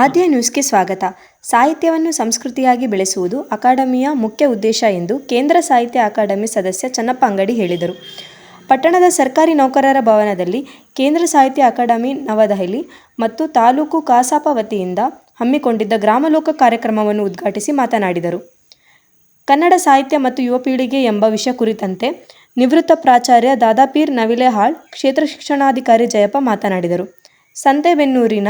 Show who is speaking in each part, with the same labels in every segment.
Speaker 1: ಆದ್ಯ ನ್ಯೂಸ್ಗೆ ಸ್ವಾಗತ. ಸಾಹಿತ್ಯವನ್ನು ಸಂಸ್ಕೃತಿಯಾಗಿ ಬೆಳೆಸುವುದು ಅಕಾಡೆಮಿಯ ಮುಖ್ಯ ಉದ್ದೇಶ ಎಂದು ಕೇಂದ್ರ ಸಾಹಿತ್ಯ ಅಕಾಡೆಮಿ ಸದಸ್ಯ ಚನ್ನಪ್ಪ ಅಂಗಡಿ ಹೇಳಿದರು. ಪಟ್ಟಣದ ಸರ್ಕಾರಿ ನೌಕರರ ಭವನದಲ್ಲಿ ಕೇಂದ್ರ ಸಾಹಿತ್ಯ ಅಕಾಡೆಮಿ ನವದೆಹಲಿ ಮತ್ತು ತಾಲೂಕು ಕಸಾಪ ವತಿಯಿಂದ ಹಮ್ಮಿಕೊಂಡಿದ್ದ ಗ್ರಾಮಲೋಕ ಕಾರ್ಯಕ್ರಮವನ್ನು ಉದ್ಘಾಟಿಸಿ ಮಾತನಾಡಿದರು. ಕನ್ನಡ ಸಾಹಿತ್ಯ ಮತ್ತು ಯುವ ಪೀಳಿಗೆ ಎಂಬ ವಿಷಯ ಕುರಿತಂತೆ ನಿವೃತ್ತ ಪ್ರಾಚಾರ್ಯ ದಾದಾಪೀರ್ ನವಿಲೆಹಾಳ್ ಕ್ಷೇತ್ರ ಶಿಕ್ಷಣಾಧಿಕಾರಿ ಜಯಪ್ಪ ಮಾತನಾಡಿದರು. ಸಂತೆಬೆನ್ನೂರಿನ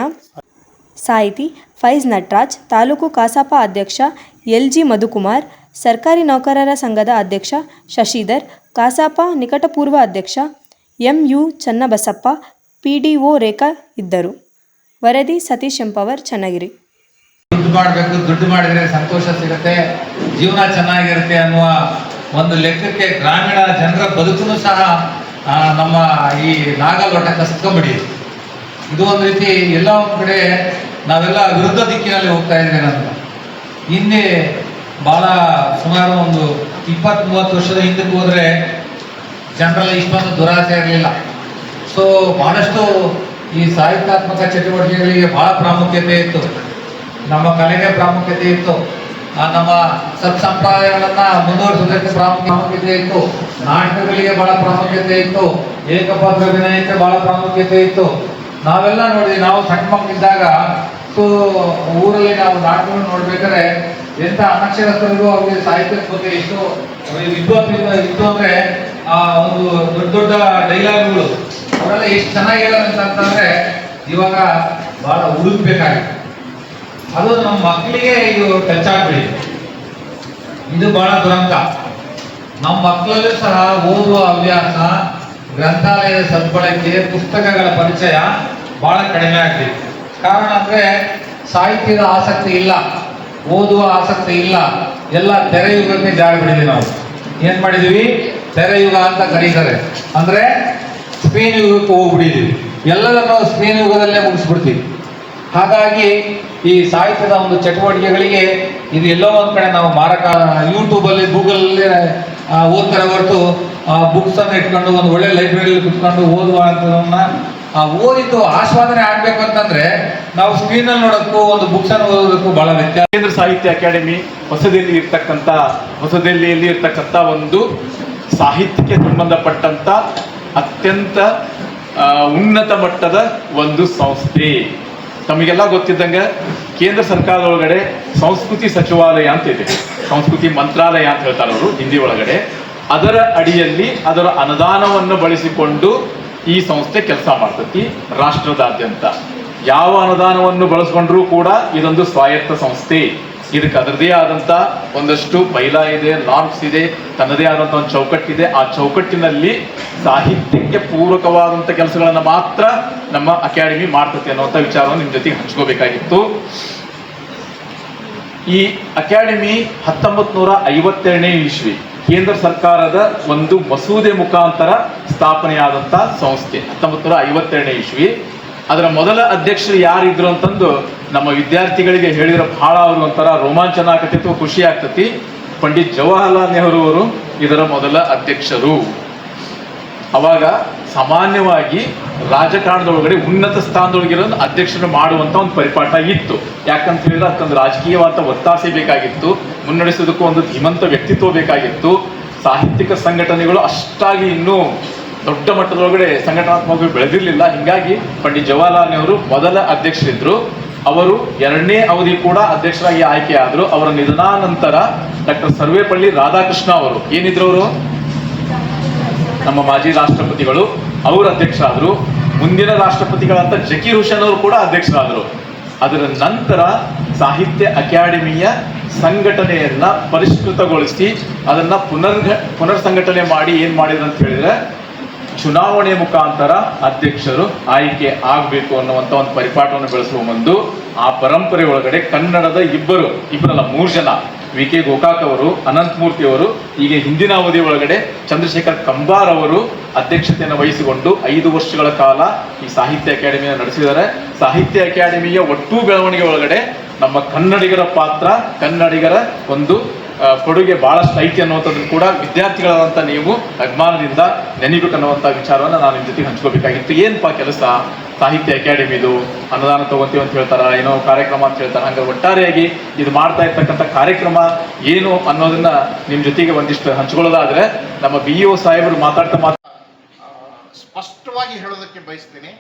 Speaker 1: ಸಾಹಿತಿ ಫೈಜ್ ನಟರಾಜ್, ತಾಲೂಕು ಕಸಾಪ ಅಧ್ಯಕ್ಷ ಎಲ್ ಜಿ ಮಧುಕುಮಾರ್, ಸರ್ಕಾರಿ ನೌಕರರ ಸಂಘದ ಅಧ್ಯಕ್ಷ ಶಶಿಧರ್, ಕಸಾಪ ನಿಕಟಪೂರ್ವ ಅಧ್ಯಕ್ಷ M U Channabasappa P D O Rekha ಇದ್ದರು. ವರದಿ ಸತೀಶ್ ಎಂಪವರ್, ಚನ್ನಗಿರಿ.
Speaker 2: ದುಡ್ಡು ಮಾಡಬೇಕು, ದುಡ್ಡು ಮಾಡಿದರೆ ಸಂತೋಷ ಸಿಗುತ್ತೆ, ಜೀವನ ಚೆನ್ನಾಗಿರುತ್ತೆ ಅನ್ನುವ ಒಂದು ಲೆಕ್ಕಕ್ಕೆ ಗ್ರಾಮೀಣ ಜನರ ಬದುಕನ್ನು ಸಹ ನಮ್ಮ ಈ ನಾಗಲೋಟ ಕಸ್ಕೊಂಬಿಡಿ ಇದು ಒಂದು ರೀತಿ ಎಲ್ಲ ಒಂದು ಕಡೆ ನಾವೆಲ್ಲ ವಿರುದ್ಧ ದಿಕ್ಕಿನಲ್ಲಿ ಹೋಗ್ತಾ ಇದ್ದೇವೆ ಅಂತ ಹಿಂದೆ ಬಹಳ ಸುಮಾರು ಒಂದು ಇಪ್ಪತ್ತ್ ಮೂವತ್ತು ವರ್ಷದ ಹಿಂದಕ್ಕೆ ಹೋದರೆ ಜನರಲ್ಲಿ ಇಷ್ಟೊಂದು ದುರಾಸೆ ಇರಲಿಲ್ಲ. ಸೊ ಬಹಳಷ್ಟು ಈ ಸಾಹಿತ್ಯಾತ್ಮಕ ಚಟುವಟಿಕೆಗಳಿಗೆ ಬಹಳ ಪ್ರಾಮುಖ್ಯತೆ ಇತ್ತು. ನಮ್ಮ ಕಲೆಗೆ ಪ್ರಾಮುಖ್ಯತೆ ಇತ್ತು. ನಮ್ಮ ಸತ್ಸಂಪ್ರದಾಯಗಳನ್ನ ಮುಂದುವರಿಸೋದಕ್ಕೆ ಪ್ರಾಮುಖ್ಯ ಪ್ರಾಮುಖ್ಯತೆ ಇತ್ತು. ನಾಟಕಗಳಿಗೆ ಬಹಳ ಪ್ರಾಮುಖ್ಯತೆ ಇತ್ತು. ಏಕಪಾತ್ರ ಅಭಿನಯಕ್ಕೆ ಬಹಳ ಪ್ರಾಮುಖ್ಯತೆ ಇತ್ತು. ನಾವೆಲ್ಲ ನೋಡಿ, ನಾವು ಸಣ್ಣ ಮಕ್ಕಳಿದ್ದಾಗ ಊರಲ್ಲಿ ನಾವು ನಾಟಕವನ್ನು ನೋಡ್ಬೇಕಾದ್ರೆ ಎಂತ ಅನಕ್ಷರಸ್ಥರಿಗೂ ಅವ್ರಿಗೆ ಸಾಹಿತ್ಯದ ಬಗ್ಗೆ ಎಷ್ಟು ವಿದ್ವಾಂಸರಿಂದ ಇತ್ತು ಅಂದ್ರೆ ಆ ಒಂದು ದೊಡ್ಡ ದೊಡ್ಡ ಡೈಲಾಗ್ಗಳು. ಅವರೆಲ್ಲ ಎಷ್ಟು ಚೆನ್ನಾಗಿ ಅಂತ ಅಂತಂದ್ರೆ ಇವಾಗ ಬಹಳ ಹುಡುಕ್ಬೇಕಾಗಿತ್ತು. ಅದು ನಮ್ಮ ಮಕ್ಕಳಿಗೆ ಇದು ಟಚ್ ಆಗ್ಬಿಡಿ ಇದು ಬಹಳ ದುರಂತ. ನಮ್ಮ ಮಕ್ಕಳಲ್ಲೂ ಸಹ ಓದುವ ಹವ್ಯಾಸ, ಗ್ರಂಥಾಲಯದ ಸದ್ಬಳಕೆ, ಪುಸ್ತಕಗಳ ಪರಿಚಯ ಬಹಳ ಕಡಿಮೆ ಆಗ್ತಿದೆ ಕಾರಣ ಅಂದ್ರೆ ಸಾಹಿತ್ಯದ ಆಸಕ್ತಿ ಇಲ್ಲ ಓದುವ ಆಸಕ್ತಿ ಇಲ್ಲ ಎಲ್ಲ ತೆರೆಯುಗಕ್ಕೆ ಜಾರಿ ಬಿಡಿದ್ವಿ ನಾವು. ಏನ್ ಮಾಡಿದ್ವಿ? ತೆರೆಯುಗ ಅಂತ ಕರೀತಾರೆ. ಅಂದ್ರೆ ಸ್ಪೇನ್ ಯುಗಕ್ಕೆ ಹೋಗ್ಬಿಟ್ಟಿದೀವಿ. ಎಲ್ಲದನ್ನು ಸ್ಪೇನ್ ಯುಗದಲ್ಲೇ ಮುಗಿಸ್ಬಿಡ್ತೀವಿ. ಹಾಗಾಗಿ ಈ ಸಾಹಿತ್ಯದ ಒಂದು ಚಟುವಟಿಕೆಗಳಿಗೆ ಇದು ಎಲ್ಲೋ ಒಂದು ಕಡೆ ನಾವು ಮಾರಕ ಯೂಟ್ಯೂಬ್ ಅಲ್ಲಿ ಗೂಗಲ್ ಅಲ್ಲಿ ಆ, ಓದ್ತಾರೆ ಹೊರತು ಬುಕ್ಸ್ ಅನ್ನ ಇಟ್ಕೊಂಡು ಒಂದು ಒಳ್ಳೆ ಲೈಬ್ರರಿಯಲ್ಲಿ ಕುತ್ಕೊಂಡು ಓದುವ ಆ ಓದಿದ್ದು ಆಸ್ವಾದನೆ ಆಗ್ಬೇಕು ಅಂತಂದ್ರೆ ನಾವು ಸ್ಕ್ರೀನ್ ಅಲ್ಲಿ ನೋಡೋದಕ್ಕೂ ಒಂದು ಬುಕ್ಸ್ ಅನ್ನು ಓದೋದಕ್ಕೂ ಬಹಳ ವ್ಯತ್ಯಾಸ.
Speaker 3: ಕೇಂದ್ರ ಸಾಹಿತ್ಯ ಅಕಾಡೆಮಿ ಹೊಸದಿಲ್ಲಿ ಇರ್ತಕ್ಕಂಥ ಹೊಸದಿಲ್ಲಿಯಲ್ಲಿ ಇರ್ತಕ್ಕಂಥ ಒಂದು ಸಾಹಿತ್ಯಕ್ಕೆ ಸಂಬಂಧಪಟ್ಟಂತ ಅತ್ಯಂತ ಉನ್ನತ ಮಟ್ಟದ ಒಂದು ಸಂಸ್ಥೆ. ತಮಗೆಲ್ಲ ಗೊತ್ತಿದ್ದಂಗೆ ಕೇಂದ್ರ ಸರ್ಕಾರದ ಒಳಗಡೆ ಸಂಸ್ಕೃತಿ ಸಚಿವಾಲಯ ಅಂತ ಇದೆ. ಸಂಸ್ಕೃತಿ ಮಂತ್ರಾಲಯ ಅಂತ ಹೇಳ್ತಾರೆ ಅವರು, ಹಿಂದಿ ಒಳಗಡೆ. ಅದರ ಅಡಿಯಲ್ಲಿ ಅದರ ಅನುದಾನವನ್ನು ಬಳಸಿಕೊಂಡು ಈ ಸಂಸ್ಥೆ ಕೆಲಸ ಮಾಡ್ತತಿ ರಾಷ್ಟ್ರದಾದ್ಯಂತ. ಯಾವ ಅನುದಾನವನ್ನು ಬಳಸ್ಕೊಂಡ್ರೂ ಕೂಡ ಇದೊಂದು ಸ್ವಾಯತ್ತ ಸಂಸ್ಥೆ. ಇದಕ್ಕೆ ಅದರದೇ ಆದಂತ ಒಂದಷ್ಟು ಬೈಲಾ ಇದೆ ನಾರ್ಮ್ಸ್ ಇದೆ, ತನ್ನದೇ ಆದಂತ ಒಂದು ಚೌಕಟ್ಟಿದೆ ಆ ಚೌಕಟ್ಟಿನಲ್ಲಿ ಸಾಹಿತ್ಯಕ್ಕೆ ಪೂರಕವಾದಂತ ಕೆಲಸಗಳನ್ನ ಮಾತ್ರ ನಮ್ಮ ಅಕಾಡೆಮಿ ಮಾಡ್ತದೆ ಅನ್ನುವಂಥ ವಿಚಾರವನ್ನು ನಿಮ್ ಜೊತೆಗೆ ಹಂಚ್ಕೋಬೇಕಾಗಿತ್ತು. ಈ ಅಕಾಡೆಮಿ ಹತ್ತೊಂಬತ್ತು ನೂರ ಐವತ್ತೆರಡನೇ ಇಸ್ವಿ. ಕೇಂದ್ರ ಸರ್ಕಾರದ ಒಂದು ಮಸೂದೆ ಮುಖಾಂತರ ಸ್ಥಾಪನೆಯಾದಂತ ಸಂಸ್ಥೆ ಹತ್ತೊಂಬತ್ತು ನೂರ ಐವತ್ತೆರಡನೇ ಇಸ್ವಿ. ಅದರ ಮೊದಲ ಅಧ್ಯಕ್ಷರು ಯಾರಿದ್ರು ಅಂತಂದು ನಮ್ಮ ವಿದ್ಯಾರ್ಥಿಗಳಿಗೆ ಹೇಳಿದ್ರೆ ಬಹಳ ಅವರು ಒಂಥರ ರೋಮಾಂಚನ ಆಗತ್ತಿತ್ತು ಖುಷಿ ಆಗ್ತತಿ. ಪಂಡಿತ್ ಜವಾಹರ್ಲಾಲ್ ನೆಹರು ಅವರು ಇದರ ಮೊದಲ ಅಧ್ಯಕ್ಷರು. ಅವಾಗ ಸಾಮಾನ್ಯವಾಗಿ ರಾಜಕಾರಣದೊಳಗಡೆ ಉನ್ನತ ಸ್ಥಾನದೊಳಗಿರೋ ಅಧ್ಯಕ್ಷರು ಮಾಡುವಂತ ಒಂದು ಪರಿಪಾಠ ಇತ್ತು. ಯಾಕಂತ ಹೇಳಿದ್ರೆ ಅದಕ್ಕೊಂದು ರಾಜಕೀಯವಾದ ಒತ್ತಾಸೆ ಬೇಕಾಗಿತ್ತು. ಮುನ್ನಡೆಸೋದಕ್ಕೂ ಒಂದು ಧೀಮಂತ ವ್ಯಕ್ತಿತ್ವ ಬೇಕಾಗಿತ್ತು. ಸಾಹಿತ್ಯಿಕ ಸಂಘಟನೆಗಳು ಅಷ್ಟಾಗಿ ಇನ್ನೂ ದೊಡ್ಡ ಮಟ್ಟದೊಳಗಡೆ ಸಂಘಟನಾತ್ಮಕವಾಗಿ ಬೆಳೆದಿರಲಿಲ್ಲ. ಹಿಂಗಾಗಿ ಪಂಡಿತ್ ಜವಾಹರ್ಲಾಲ್ ನೆಹರು ಮೊದಲ ಅಧ್ಯಕ್ಷರಿದ್ದರು ಅವರು ಎರಡನೇ ಅವಧಿ ಕೂಡ ಅಧ್ಯಕ್ಷರಾಗಿ ಆಯ್ಕೆಯಾದರು ಅವರ ನಿಧನಾನಂತರ ಡಾಕ್ಟರ್ ಸರ್ವೇಪಳ್ಳಿ ರಾಧಾಕೃಷ್ಣ ಅವರು. ಏನಿದ್ರು ಅವರು? ನಮ್ಮ ಮಾಜಿ ರಾಷ್ಟ್ರಪತಿಗಳು, ಅವರು ಅಧ್ಯಕ್ಷರಾದರು, ಮುಂದಿನ ರಾಷ್ಟ್ರಪತಿಗಳಂತ ಜಕೀರ್ ಹುಸೇನ್ ಅವರು ಕೂಡ ಅಧ್ಯಕ್ಷರಾದರು. ಅದರ ನಂತರ ಸಾಹಿತ್ಯ ಅಕಾಡೆಮಿಯ ಸಂಘಟನೆಯನ್ನ ಪರಿಷ್ಕೃತಗೊಳಿಸಿ ಅದನ್ನ ಪುನರ್ ಪುನರ್ ಸಂಘಟನೆ ಮಾಡಿ ಏನ್ ಮಾಡಿದ್ರು ಅಂತ ಹೇಳಿದ್ರೆ, ಚುನಾವಣೆ ಮುಖಾಂತರ ಅಧ್ಯಕ್ಷರು ಆಯ್ಕೆ ಆಗಬೇಕು ಅನ್ನುವಂಥ ಒಂದು ಪರಿಪಾಠವನ್ನು ಬೆಳೆಸುವ ಒಂದು ಆ ಪರಂಪರೆ ಒಳಗಡೆ ಕನ್ನಡದ ಇಬ್ಬರು ಇಬ್ಬರಲ್ಲ ಮೂರು ಜನ. ವಿ ಕೆ ಗೋಕಾಕ್ ಅವರು ಅನಂತಮೂರ್ತಿ ಅವರು ಈಗ ಹಿಂದಿನ ಅವಧಿ ಒಳಗಡೆ ಚಂದ್ರಶೇಖರ್ ಕಂಬಾರ್ ಅವರು ಅಧ್ಯಕ್ಷತೆಯನ್ನು ವಹಿಸಿಕೊಂಡು ಐದು ವರ್ಷಗಳ ಕಾಲ ಈ ಸಾಹಿತ್ಯ ಅಕಾಡೆಮಿಯನ್ನು ನಡೆಸಿದ್ದಾರೆ. ಸಾಹಿತ್ಯ ಅಕಾಡೆಮಿಯ ಒಟ್ಟು ಬೆಳವಣಿಗೆ ಒಳಗಡೆ ನಮ್ಮ ಕನ್ನಡಿಗರ ಪಾತ್ರ, ಕನ್ನಡಿಗರ ಒಂದು ಕೊಡುಗೆ ಬಹಳಷ್ಟು ಐತಿ ಅನ್ನುವಂಥದ್ದು ಕೂಡ ವಿದ್ಯಾರ್ಥಿಗಳಾದಂಥ ನೀವು ಅಭಿಮಾನದಿಂದ ನೆನಬೇಕು ಅನ್ನುವಂಥ ವಿಚಾರವನ್ನು ನಾನು ನಿಮ್ಮ ಜೊತೆಗೆ ಹಂಚ್ಕೋಬೇಕಾಗಿತ್ತು ಏನಪ್ಪಾ ಕೆಲಸ? ಸಾಹಿತ್ಯ ಅಕಾಡೆಮಿದು ಅನುದಾನ ತಗೋತೀವಿ ಅಂತ ಹೇಳ್ತಾರ, ಏನೋ ಕಾರ್ಯಕ್ರಮ ಅಂತ ಹೇಳ್ತಾರೆ, ಹಂಗ ಒಟ್ಟಾರೆಯಾಗಿ ಇದು ಮಾಡ್ತಾ ಇರ್ತಕ್ಕಂಥ ಕಾರ್ಯಕ್ರಮ ಏನು ಅನ್ನೋದನ್ನ ನಿಮ್ ಜೊತೆಗೆ ಒಂದಿಷ್ಟು ಹಂಚ್ಕೊಳ್ಳೋದಾದ್ರೆ ನಮ್ಮ ಬಿ ಇ ಸಾಹೇಬರು ಮಾತಾಡ್ತಾ ಮಾತಾ
Speaker 4: ಸ್ಪಷ್ಟವಾಗಿ ಹೇಳೋದಕ್ಕೆ ಬಯಸ್ತೀನಿ.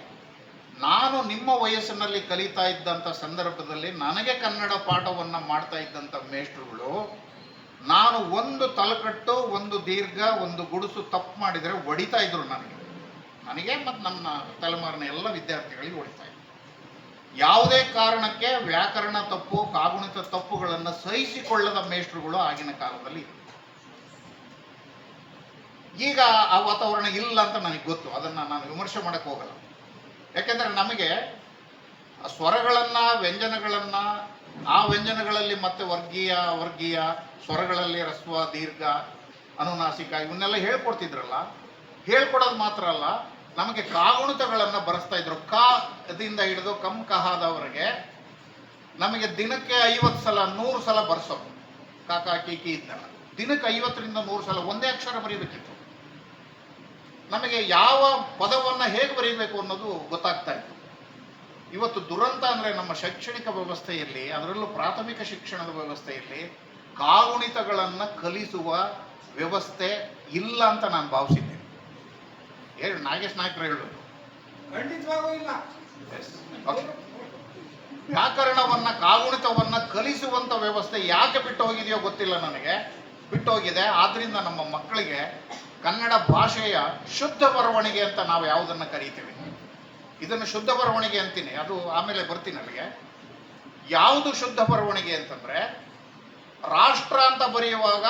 Speaker 4: ನಾನು ನಿಮ್ಮ ವಯಸ್ಸಿನಲ್ಲಿ ಕಲಿತಾ ಇದ್ದಂಥ ಸಂದರ್ಭದಲ್ಲಿ ನನಗೆ ಕನ್ನಡ ಪಾಠವನ್ನ ಮಾಡ್ತಾ ಇದ್ದಂಥ ಮೇಷ್ಟ್ರುಗಳು, ನಾನು ಒಂದು ತಲಕಟ್ಟು, ಒಂದು ದೀರ್ಘ, ಒಂದು ಗುಡಿಸು ತಪ್ಪು ಮಾಡಿದರೆ ಒಡಿತಾ ಇದ್ರು ನನಗೆ. ನನಗೆ ಮತ್ತು ನಮ್ಮ ತಲೆಮಾರಿನ ಎಲ್ಲ ವಿದ್ಯಾರ್ಥಿಗಳಿಗೆ ಹೊಡಿತಾ ಇದೆ ಯಾವುದೇ ಕಾರಣಕ್ಕೆ ವ್ಯಾಕರಣ ತಪ್ಪು, ಕಾಗುಣಿತ ತಪ್ಪುಗಳನ್ನು ಸಹಿಸಿಕೊಳ್ಳದ ಮೇಷ್ಟ್ರುಗಳು ಆಗಿನ ಕಾಲದಲ್ಲಿ. ಈಗ ಆ ವಾತಾವರಣ ಇಲ್ಲ ಅಂತ ನನಗೆ ಗೊತ್ತು, ಅದನ್ನು ನಾನು ವಿಮರ್ಶೆ ಮಾಡಕ್ಕೆ ಹೋಗಲ್ಲ ಯಾಕೆಂದರೆ ನಮಗೆ ಸ್ವರಗಳನ್ನು, ವ್ಯಂಜನಗಳನ್ನು, ಆ ವ್ಯಂಜನಗಳಲ್ಲಿ ಮತ್ತೆ ವರ್ಗೀಯ ವರ್ಗೀಯ ಸ್ವರಗಳಲ್ಲಿ ರಸ್ವ, ದೀರ್ಘ, ಅನುನಾಸಿಕ ಇವನ್ನೆಲ್ಲ ಹೇಳ್ಕೊಡ್ತಿದ್ರಲ್ಲ, ಹೇಳ್ಕೊಡೋದು ಮಾತ್ರ ಅಲ್ಲ ನಮಗೆ ಕಾಗುಣಿತಗಳನ್ನು ಬರೆಸ್ತಾ ಇದ್ರು. ಕ ಹಿಡಿದು ಕಮ್ ಕಹಾದವರೆಗೆ ನಮಗೆ ದಿನಕ್ಕೆ ಐವತ್ತು ಸಲ, ನೂರು ಸಲ ಬರ್ಸೋದು ಕಾಕಾ ಕೀಕಿ ಇದ್ದಲ್ಲ ದಿನಕ್ಕೆ ಐವತ್ತರಿಂದ ನೂರು ಸಲ ಒಂದೇ ಅಕ್ಷರ ಬರೀಬೇಕಿತ್ತು. ನಮಗೆ ಯಾವ ಪದವನ್ನು ಹೇಗೆ ಬರೀಬೇಕು ಅನ್ನೋದು ಗೊತ್ತಾಗ್ತಾ ಇತ್ತು. ಇವತ್ತು ದುರಂತ ಅಂದರೆ ನಮ್ಮ ಶೈಕ್ಷಣಿಕ ವ್ಯವಸ್ಥೆಯಲ್ಲಿ, ಅದರಲ್ಲೂ ಪ್ರಾಥಮಿಕ ಶಿಕ್ಷಣದ ವ್ಯವಸ್ಥೆಯಲ್ಲಿ ಕಾಗುಣಿತಗಳನ್ನು ಕಲಿಸುವ ವ್ಯವಸ್ಥೆ ಇಲ್ಲ ಅಂತ ನಾನು ಭಾವಿಸಿದ್ದೇನೆ ಹೇಳಿ ನಾಗೇಶ್ ನಾಯ್ಕರು ಹೇಳೋದು.
Speaker 5: ಖಂಡಿತವಾಗೂ ಇಲ್ಲ.
Speaker 4: ವ್ಯಾಕರಣವನ್ನ ಕಾಗುಣಿತವನ್ನ ಕಲಿಸುವಂತ ವ್ಯವಸ್ಥೆ ಯಾಕೆ ಬಿಟ್ಟು ಹೋಗಿದೆಯೋ ಗೊತ್ತಿಲ್ಲ ನನಗೆ. ಬಿಟ್ಟು ಹೋಗಿದೆ. ಆದ್ರಿಂದ ನಮ್ಮ ಮಕ್ಕಳಿಗೆ ಕನ್ನಡ ಭಾಷೆಯ ಶುದ್ಧ ಬರವಣಿಗೆ ಅಂತ ನಾವು ಯಾವುದನ್ನ ಕರೀತೀವಿ? ಇದನ್ನು ಶುದ್ಧ ಬರವಣಿಗೆ ಅಂತೀನಿ. ಅದು ಆಮೇಲೆ ಬರ್ತೀನಿ ನನಗೆ ಯಾವುದು ಶುದ್ಧ ಬರವಣಿಗೆ ಅಂತಂದ್ರೆ ರಾಷ್ಟ್ರ ಅಂತ ಬರೆಯುವಾಗ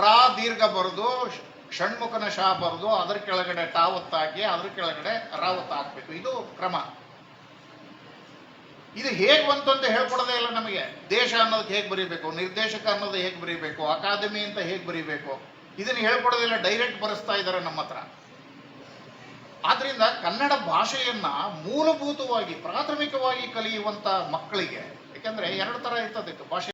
Speaker 4: ರಾ ದೀರ್ಘ ಬರೆದು ಷಣ್ಮುಖನ ಶಾ ಬರೆದು ಅದರ ಕೆಳಗಡೆ ಟಾವತ್ತಾಕಿ ಅದ್ರ ಕೆಳಗಡೆ ರಾವತ್ ಹಾಕ್ಬೇಕು ಇದು ಕ್ರಮ. ಇದು ಹೇಗೆ ಬಂತು ಅಂತ ಹೇಳ್ಕೊಡೋದೇ ಇಲ್ಲ ನಮಗೆ. ದೇಶ ಅನ್ನೋದಕ್ಕೆ ಹೇಗೆ ಬರೀಬೇಕು? ನಿರ್ದೇಶಕ ಅನ್ನೋದು ಹೇಗೆ ಬರೀಬೇಕು? ಅಕಾಡೆಮಿ ಅಂತ ಹೇಗೆ ಬರೀಬೇಕು? ಇದನ್ನು ಹೇಳ್ಕೊಡೋದಿಲ್ಲ ಡೈರೆಕ್ಟ್ ಬರೆಸ್ತಾ ಇದ್ದಾರೆ ನಮ್ಮ ಹತ್ರ. ಆದ್ರಿಂದ ಕನ್ನಡ ಭಾಷೆಯನ್ನ ಮೂಲಭೂತವಾಗಿ, ಪ್ರಾಥಮಿಕವಾಗಿ ಕಲಿಯುವಂತ ಮಕ್ಕಳಿಗೆ, ಯಾಕಂದ್ರೆ ಎರಡು ತರ ಇರ್ತದೆ, ಭಾಷೆ